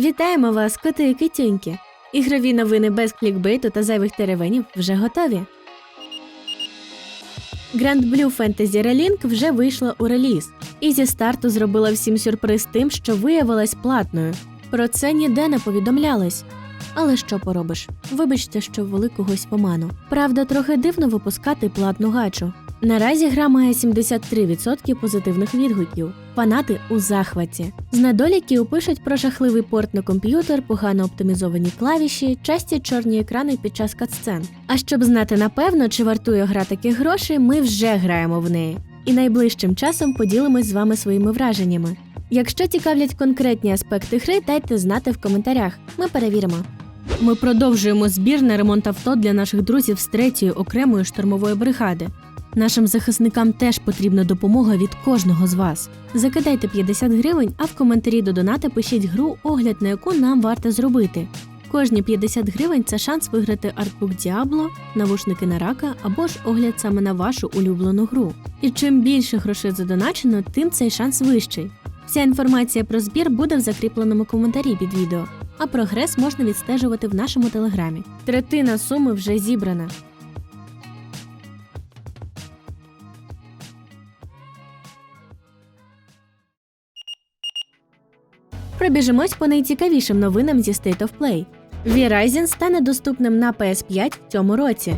Вітаємо вас, коти і китюньки! Ігрові новини без клікбейту та зайвих теревенів вже готові. Grand Blue Fantasy Relink вже вийшла у реліз, і зі старту зробила всім сюрприз тим, що виявилась платною. Про це ніде не повідомлялось. Але що поробиш? Вибачте, що ввели когось в оману. Правда, трохи дивно випускати платну гачу. Наразі гра має 73% позитивних відгуків. Фанати у захваті. З недоліків пишуть про жахливий порт на комп'ютер, погано оптимізовані клавіші, часті чорні екрани під час катсцен. А щоб знати напевно, чи вартує гра таких грошей, ми вже граємо в неї. І найближчим часом поділимось з вами своїми враженнями. Якщо цікавлять конкретні аспекти гри, дайте знати в коментарях. Ми перевіримо. Ми продовжуємо збір на ремонт авто для наших друзів з третьої окремої штурмової бригади. Нашим захисникам теж потрібна допомога від кожного з вас. Закидайте 50 гривень, а в коментарі до доната пишіть гру, огляд на яку нам варто зробити. Кожні 50 гривень це шанс виграти артбук Діабло, навушники на рака або ж огляд саме на вашу улюблену гру. І чим більше грошей задоначено, тим цей шанс вищий. Вся інформація про збір буде в закріпленому коментарі під відео, а прогрес можна відстежувати в нашому телеграмі. Третина суми вже зібрана. Пробіжимось по найцікавішим новинам зі State of Play. V-Rising стане доступним на PS5 в цьому році.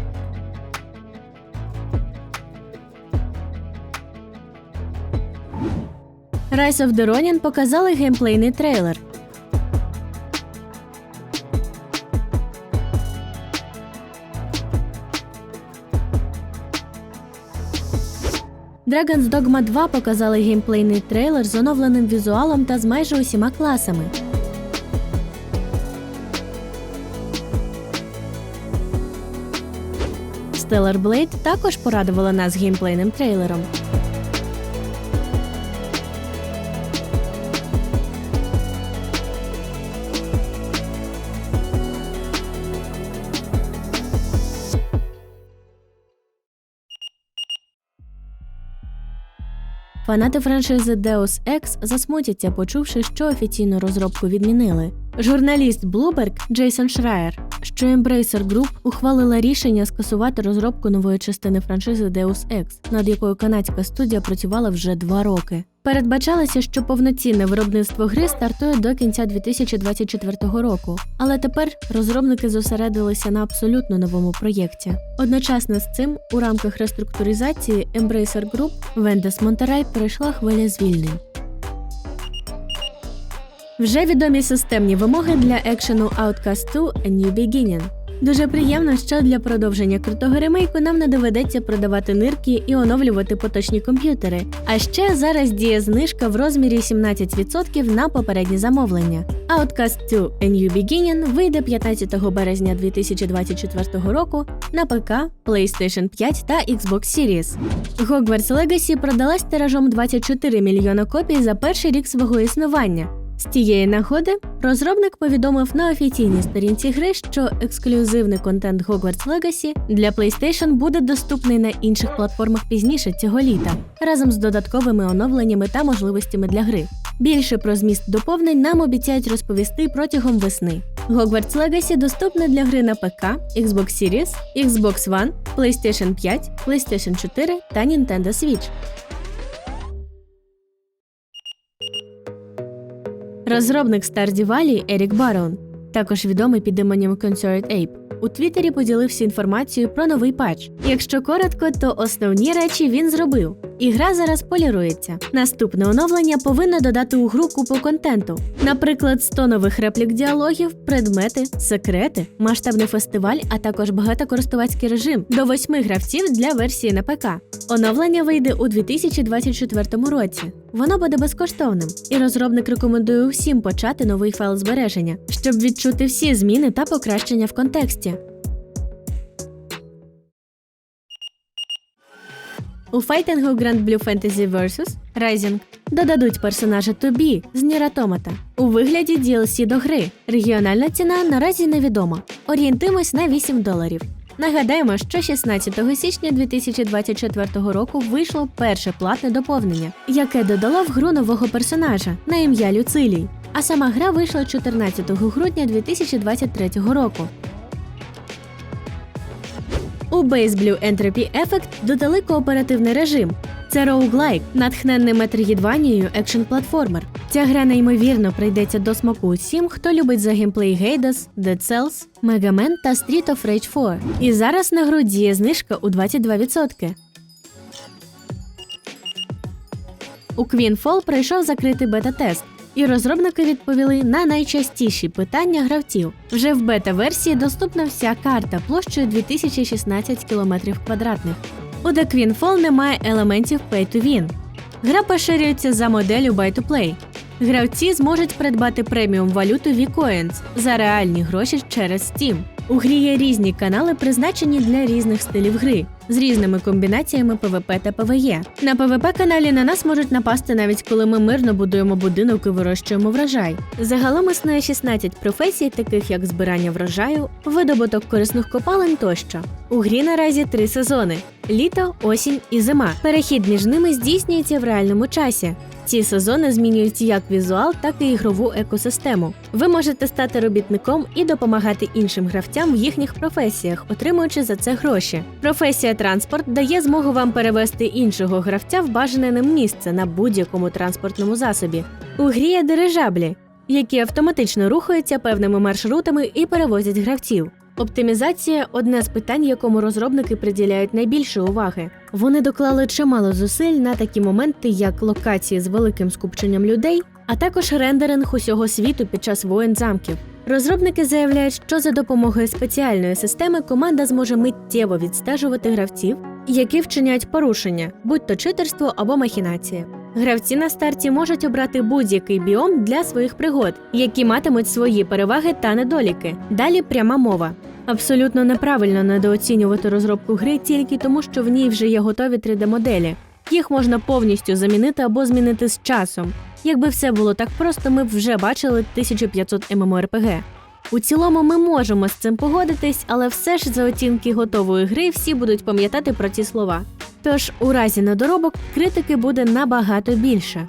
Rise of the Ronin показали геймплейний трейлер. Dragon's Dogma 2 показали геймплейний трейлер з оновленим візуалом та з майже усіма класами. Stellar Blade також порадувала нас геймплейним трейлером. Фанати франшизи Deus Ex засмутяться, почувши, що офіційну розробку відмінили. Журналіст Bloomberg Джейсон Шраєр, що Embracer Group ухвалила рішення скасувати розробку нової частини франшизи Deus Ex, над якою канадська студія працювала вже два роки. Передбачалося, що повноцінне виробництво гри стартує до кінця 2024 року, але тепер розробники зосередилися на абсолютно новому проєкті. Одночасно з цим, у рамках реструктуризації Embracer Group Vendes Monterey перейшла хвиля звільнень. Вже відомі системні вимоги для екшену Outcast 2 A New Beginning. Дуже приємно, що для продовження крутого ремейку нам не доведеться продавати нирки і оновлювати поточні комп'ютери. А ще зараз діє знижка в розмірі 17% на попередні замовлення. Outcast 2 A New Beginning вийде 15 березня 2024 року на ПК, PlayStation 5 та Xbox Series. Hogwarts Legacy продалась тиражом 24 мільйона копій за перший рік свого існування. З тієї нагоди розробник повідомив на офіційній сторінці гри, що ексклюзивний контент Hogwarts Legacy для PlayStation буде доступний на інших платформах пізніше цього літа, разом з додатковими оновленнями та можливостями для гри. Більше про зміст доповнень нам обіцяють розповісти протягом весни. Hogwarts Legacy доступне для гри на ПК, Xbox Series, Xbox One, PlayStation 5, PlayStation 4 та Nintendo Switch. Розробник Stardew Valley Ерік Барон, також відомий під іменем Concert Ape, у Твіттері поділився інформацією про новий патч. Якщо коротко, то основні речі він зробив. І гра зараз полірується. Наступне оновлення повинно додати у гру купу контенту, наприклад, 100 нових реплік діалогів, предмети, секрети, масштабний фестиваль, а також багатокористувацький режим до восьми гравців для версії на ПК. Оновлення вийде у 2024 році. Воно буде безкоштовним, і розробник рекомендує усім почати новий файл збереження, щоб відчути всі зміни та покращення в контексті. У файтингу Grand Blue Fantasy vs. Rising додадуть персонажа Тобі з Нір Автомата у вигляді DLC до гри. Регіональна ціна наразі невідома. Орієнтуємось на 8 доларів. Нагадаємо, що 16 січня 2024 року вийшло перше платне доповнення, яке додало в гру нового персонажа на ім'я Люцилій. А сама гра вийшла 14 грудня 2023 року. У Base Blue Entropy Effect додали кооперативний режим. Це роуглайк, натхненний метроїдванією екшн-платформер. Ця гра неймовірно прийдеться до смаку усім, хто любить за геймплей Гейдас, Dead Cells, Mega Man та Street of Rage 4. І зараз на гру діє знижка у 22%. У Queenfall пройшов закритий бета-тест, і розробники відповіли на найчастіші питання гравців. Вже в бета-версії доступна вся карта площею 2016 км квадратних. У The Queenfall немає елементів Pay to Win. Гра поширюється за моделлю Buy to Play. Гравці зможуть придбати преміум валюту V-Coins за реальні гроші через Steam. У грі є різні канали, призначені для різних стилів гри з різними комбінаціями PvP та PvE. На PvP каналі на нас можуть напасти навіть коли ми мирно будуємо будинок і вирощуємо врожай. Загалом існує 16 професій, таких як збирання врожаю, видобуток корисних копалин тощо. У грі наразі три сезони: літо, осінь і зима. Перехід між ними здійснюється в реальному часі. Ці сезони змінюють як візуал, так і ігрову екосистему. Ви можете стати робітником і допомагати іншим гравцям в їхніх професіях, отримуючи за це гроші. Професія транспорт дає змогу вам перевести іншого гравця в бажане ним місце на будь-якому транспортному засобі. У грі є дирижаблі, які автоматично рухаються певними маршрутами і перевозять гравців. Оптимізація одне з питань, якому розробники приділяють найбільше уваги. Вони доклали чимало зусиль на такі моменти, як локації з великим скупченням людей, а також рендеринг усього світу під час воєн замків. Розробники заявляють, що за допомогою спеціальної системи команда зможе миттєво відстежувати гравців, які вчиняють порушення, будь то читерство або махінація. Гравці на старті можуть обрати будь-який біом для своїх пригод, які матимуть свої переваги та недоліки. Далі пряма мова. Абсолютно неправильно недооцінювати розробку гри тільки тому, що в ній вже є готові 3D-моделі. Їх можна повністю замінити або змінити з часом. Якби все було так просто, ми б вже бачили 1500 MMORPG. У цілому ми можемо з цим погодитись, але все ж за оцінки готової гри всі будуть пам'ятати про ці слова. Тож у разі недоробок критики буде набагато більше.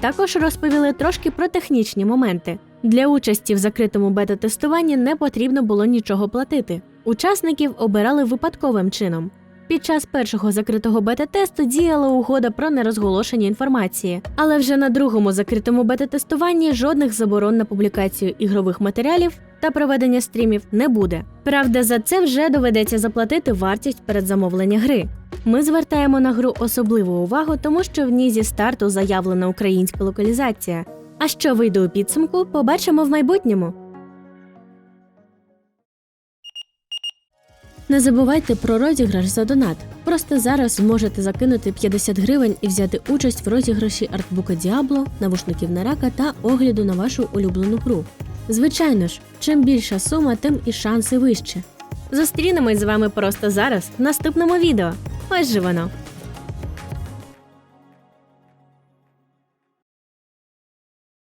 Також розповіли трошки про технічні моменти. Для участі в закритому бета-тестуванні не потрібно було нічого платити. Учасників обирали випадковим чином. Під час першого закритого бета-тесту діяла угода про нерозголошення інформації, але вже на другому закритому бета-тестуванні жодних заборон на публікацію ігрових матеріалів та проведення стрімів не буде. Правда, за це вже доведеться заплатити вартість передзамовлення гри. Ми звертаємо на гру особливу увагу, тому що в ній зі старту заявлена українська локалізація. А що вийде у підсумку, побачимо в майбутньому. Не забувайте про розіграш за донат. Просто зараз зможете закинути 50 гривень і взяти участь в розіграші артбука Діабло, навушників Нарака та огляду на вашу улюблену гру. Звичайно ж, чим більша сума, тим і шанси вище. Зустрінемось з вами просто зараз в наступному відео. Ось же воно.